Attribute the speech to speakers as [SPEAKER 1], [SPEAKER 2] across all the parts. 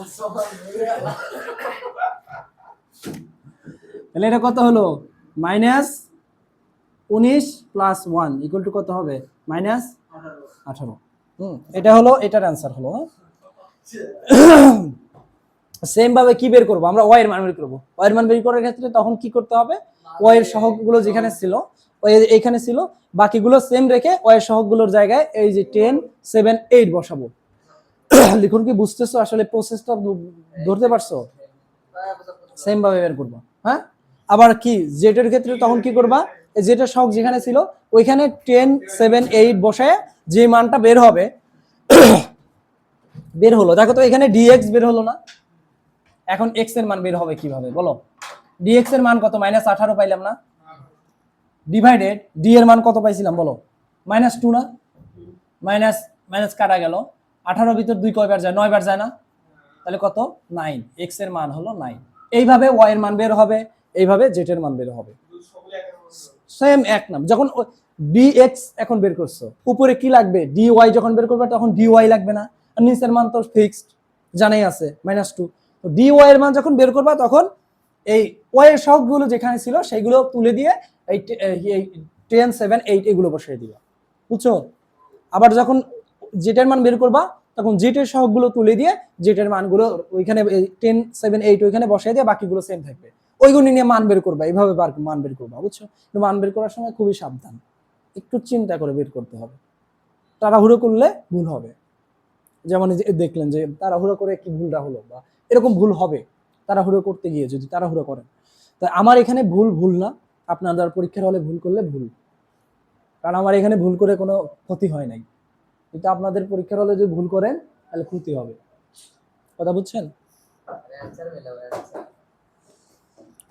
[SPEAKER 1] তাহলে এটা কত হলো? মাইনাস উনিশ প্লাস ওয়ান ইকুয়াল টু কত হবে? মাইনাস আঠারো। হুম, এটা হলো, এটার অ্যান্সার হলো সেম ভাবে কি বের করব? আমরা ওয়াই এর মান বের করব। ওয়াই এর মান বের করার ক্ষেত্রে তখন কি করতে হবে? ওয়াই এর সহগগুলো যেখানে ছিল এখানে ছিল, বাকিগুলো সেম রেখে ওয়াই এর সহগগুলোর জায়গায় এই যে টেন সেভেন এইট বসাবো। লিখুন কি বুঝতেছো? আসলে প্রসেসটা ধরতে পারছ? সেম ভাবে বের করব। হ্যাঁ? আবার কি জেটের ক্ষেত্রে তখন কি করবা? জেটের শখ যেখানে ছিল, ওইখানে টেন সেভেন এইট বসে যে মানটা বের হবে, বের হলো। দেখো তো, এখানে ডিএক্স বের হলো না। এখন এক্সের মান বের হবে কীভাবে? বলো। ডিএক্স এর মান কত? মাইনাস আঠারো পাইলাম না। ডিভাইডেড ডি এর মান কত পাইছিলাম? বলো। মাইনাস টু না? মাইনাস মাইনাস কাটা গেল। আঠারো ভিতর দুই কয়বার যায়? নয় বার যায় না? তাহলে কত? নাইন। এক্সের মান হলো নাইন। এইভাবে ওয়াই এর মান বের হবে, এইভাবে জেড এর মান বের হবে। সেম এক নাম। যখন ডি এক্স এখন বের করছ, উপরে কি লাগবে? ডি ওয়াই যখন বের করবে, তখন ডি ওয়াই লাগবে না। আর নিচের মান তো ফিক্সড জানাই আছে মাইনাস টু ডি ওয়াই এর মান যখন বের করবা, তখন এই ওয়াই এর সহগগুলো যেখানে ছিল, সেগুলো তুলে দিয়ে এই টেন সেভেন এইট এগুলো বসিয়ে দিবা। বুঝছ? আবার যখন জেটের মান বের করবা তখন জেটের সহগগুলো তুলে দিয়ে জেটের মানগুলো ওইখানে টেন সেভেন এইট ওইখানে বসাই দিয়ে বাকিগুলো সেম থাকবে। ওইগুলো নিয়ে মান বের করবা, এইভাবে মান বের করবা, বুঝছ? মান বের করার সময় খুবই সাবধান। একটু চিন্তা করে বের করতে হবে। তাড়াহুড়ো করলে ভুল হবে। যেমন দেখলেন যে তাড়াহুড়ো করে কি ভুলটা হলো বা এরকম ভুল হবে। তাড়াহুড়ো করতে গিয়ে যদি তাড়াহুড়ো করেন। তা আমার এখানে ভুল ভুল না। আপনাদের পরীক্ষার হলে ভুল করলে ভুল। কারণ আমার এখানে ভুল করে কোনো ক্ষতি হয় নাই। কিন্তু আপনাদের পরীক্ষার হলে যদি ভুল করেন তাহলে ক্ষতি হবে। কথা বুঝছেন?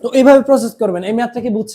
[SPEAKER 1] তো এইভাবে প্রসেস করবেন। এই ম্যাথটা কি বুঝছেন?